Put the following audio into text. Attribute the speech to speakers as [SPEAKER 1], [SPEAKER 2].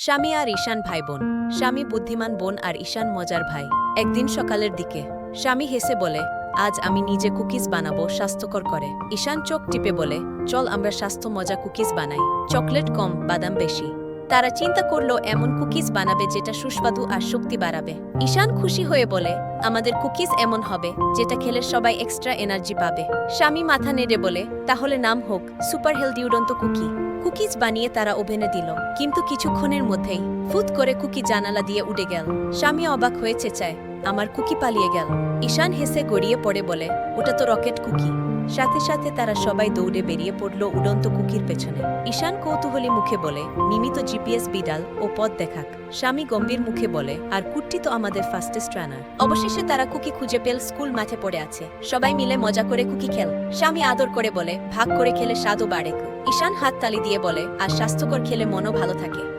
[SPEAKER 1] স্বামী আর ঈশান ভাই বোন স্বামী বুদ্ধিমান বোন আর ঈশান মজার ভাই। একদিন সকালের দিকে, স্বামী হেসে বলে, আজ আমি নিজে কুকিজ বানাবো, স্বাস্থ্যকর করে। ঈশান চোখ টিপে বলে, চল আমরা স্বাস্থ্য মজা কুকিজ বানাই। চকলেট কম, বাদাম বেশি। তারা চিন্তা করল, এমন কুকিজ বানাবে যেটা সুস্বাদু আর শক্তি বাড়াবে। ঈশান খুশি হয়ে বলে আমাদের কুকিজ এমন হবে, যেটা খেলে সবাই এক্সট্রা এনার্জি পাবে। স্বামী মাথা নেড়ে বলে, তাহলে নাম হোক সুপার হেলদি উড়ন্ত কুকি। কুকিজ বানিয়ে তারা ওভেনে দিল, কিন্তু কিছুক্ষণের মধ্যেই ফুত করে কুকি জানালা দিয়ে উড়ে গেল। স্বামী অবাক হয়ে চেঁচায় আমার কুকি পালিয়ে গেল। ঈশান হেসে গড়িয়ে পড়ে বলে, ওটা তো রকেট কুকি। সাথে সাথে তারা সবাই দৌড়ে বেরিয়ে পড়ল উড়ন্ত কুকির পেছনে। ঈশান কৌতূহলী মুখে বলে, মিমি তো জিপিএস বিডাল, ও পথ দেখাক। স্বামী গম্ভীর মুখে বলে, আর কুট্টি তো আমাদের ফাস্টেস্ট রানার অবশেষে তারা কুকি খুঁজে পেল স্কুল মাঠে পড়ে আছে। সবাই মিলে মজা করে কুকি খেল। স্বামী আদর করে বলে, ভাগ করে খেলে স্বাদও বাড়ে। ঈশান হাত তালি দিয়ে বলে, আর স্বাস্থ্যকর খেলে মনও ভালো থাকে।